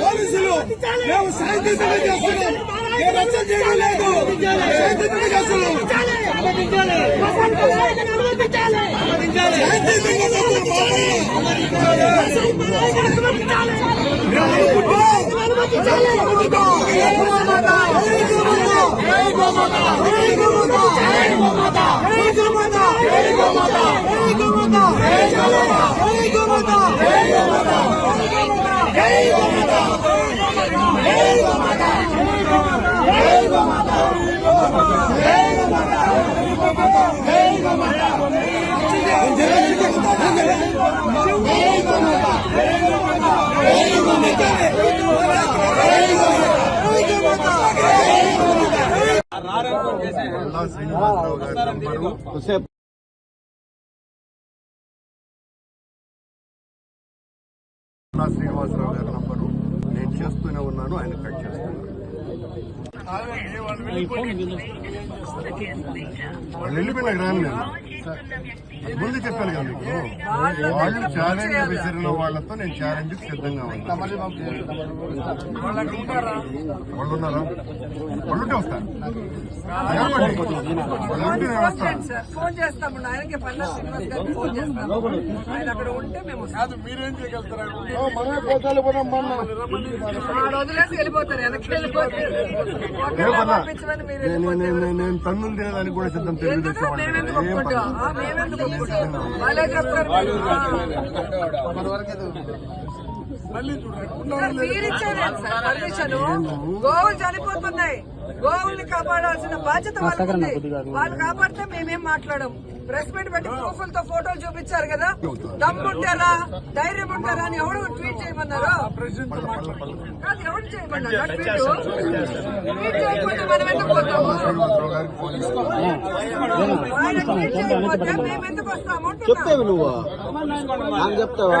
పోలీసులు మేము శాంతియుతంగా చేస్తున్నాం ఏ రచ్చ చేయడం లేదు శాంతియుతంగా చేస్తున్నాం శ్రీనివాసరావు గారు అల్లా శ్రీనివాసరావు గారి నంబరు. నేను చేస్తూనే ఉన్నాను ఆయన కట్ చేస్తున్నాను వాళ్ళు వెళ్ళిపోయినాక రాను నేను ముందు చెప్పాను కదా మీకు? వాళ్ళు ఛాలెంజ్ విసిరిన వాళ్ళతో నేను ఛాలెంజ్ సిద్ధంగా ఉన్నాను. వాళ్ళు ఉన్నారా? వాళ్ళు ఉంటే వస్తాను నేను వస్తాను సార్ ఫోన్ చేస్తాము ఆయనకి పన్నా శ్రీనివాస్ గారికి ఫోన్ చేస్తాము ఆయన అక్కడ ఉంటే మేము? పంపించమని మీరు నేను- నేను- వెళ్ళిపోతారు. నేను- నేను తన్నులు తినడానికి కూడా సిద్ధం ఎందుకు వాళ్ళే చెప్తారు పర్మిషన్ గోవులు చనిపోతున్నాయి గోవుల్ని కాపాడాల్సిన బాధ్యత వాళ్ళకి వాళ్ళు కాపాడితే మేమేం మాట్లాడము ప్రెస్ మీట్ పెట్టి ప్రూఫ్లతో ఫోటోలు చూపించారు కదా దమ్ముంటారా ధైర్యం ఉంటారా అని ఎవడు ట్వీట్ చేయమన్నారు కాదు ఎవరు చేయమన్నారు ట్వీట్ ట్వీట్ చేయకపోతే మనం ఎందుకు పోతాము శ్రీనివాసరావు గారికి ఫోన్ చేస్తాను. ఆయన ట్వీట్ చేయకపోతే మేము ఎందుకు వస్తాము అంటున్నా. చెప్తావు నువ్వు చెప్తావా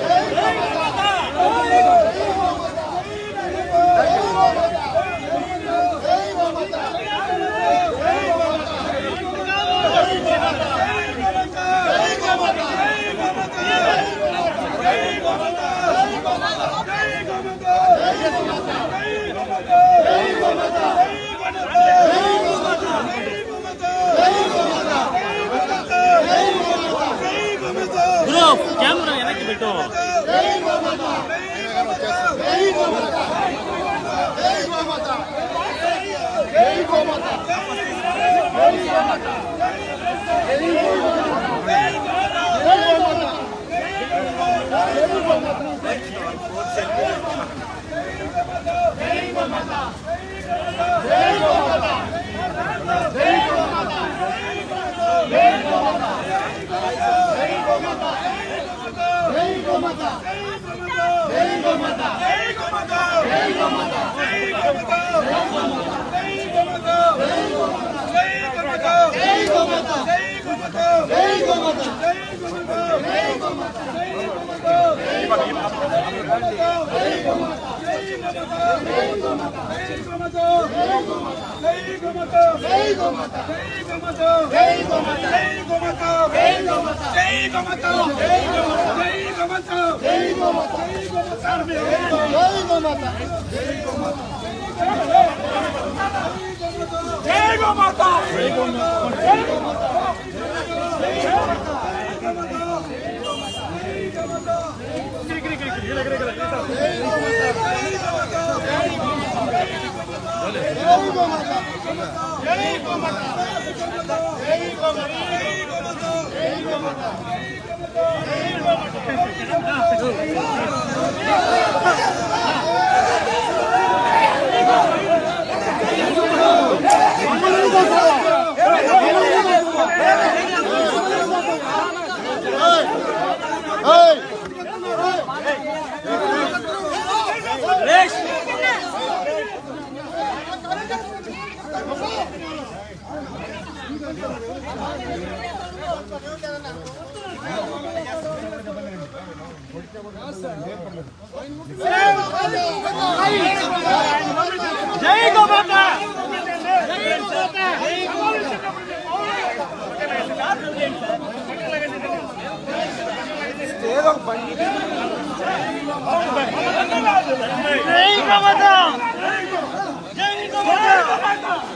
ధైర్యం లేని ఆఫ్ కెమెరా వెనక్కి పెట్టు Thank you. Vem, vamos matar! Vem, vamos matar! Vem, vamos matar! माता जय गो माता जय गो माता जय गो माता जय गो माता जय गो माता जय गो माता जय गो माता Hey, జై గోమాత! జై గోమాత! జై గోమాత జై గోమాత జై గోమాత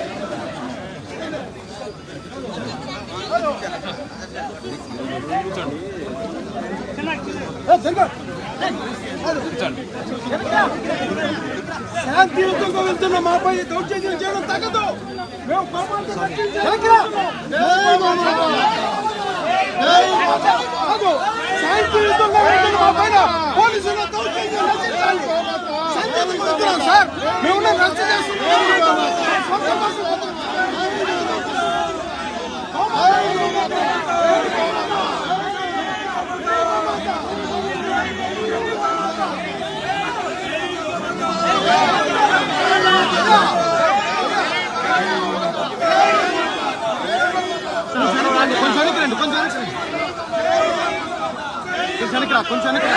శాంతియుతంగా వెళ్తున్న మాపై దౌర్జన్యం చేయడం తగ్గదు మేము కోపాలతో రక్షించాలి. శాంతియుతంగా వెళ్తున్న మాపైన పోలీసులు దౌర్జన్యం రచించాలి శాంతియుతంగా సార్ మేము రక్ష చేస్తున్నాం సొంత మనుషులు కొంచెం వెనక్కి కొంచెం వెనక్కి కొంచెం వెనక్కి.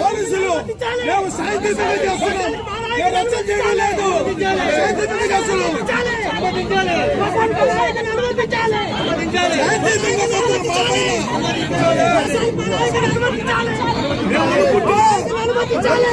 పోలీసులు మేము శాంతియుతంగా చేస్తున్నాం మేము చేయడం లేదు చేస్తున్నాం జై